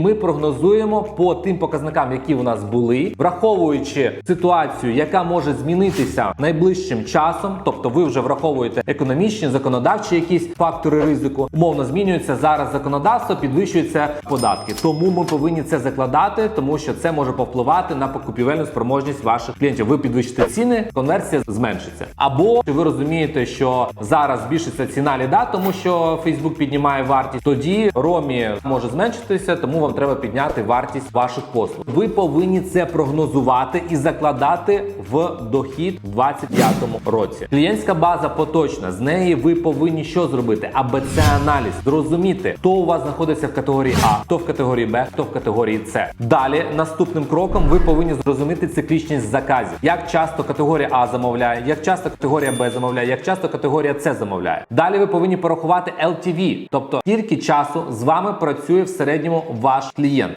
Ми прогнозуємо по тим показникам, які у нас були, враховуючи ситуацію, яка може змінитися найближчим часом. Тобто, ви вже враховуєте економічні, законодавчі якісь фактори ризику. Умовно змінюється зараз законодавство, підвищуються податки. Тому ми повинні це закладати, тому що це може повпливати на покупівельну спроможність ваших клієнтів. Ви підвищите ціни, конверсія зменшиться. Або ви розумієте, що зараз збільшиться ціна ліда, тому що Facebook піднімає вартість. Тоді ромі може зменшитися, тому вам треба підняти вартість ваших послуг. Ви повинні це прогнозувати і закладати в дохід в 2025 році. Клієнтська база поточна. З неї ви повинні що зробити? АБЦ аналіз, зрозуміти, хто у вас знаходиться в категорії А, хто в категорії Б, хто в категорії С. Далі наступним кроком ви повинні зрозуміти циклічність заказів. Як часто категорія А замовляє, як часто категорія Б замовляє, як часто категорія С замовляє. Далі ви повинні порахувати LTV, тобто скільки часу з вами працює в середньому ваш രാഷ്ട്രീയം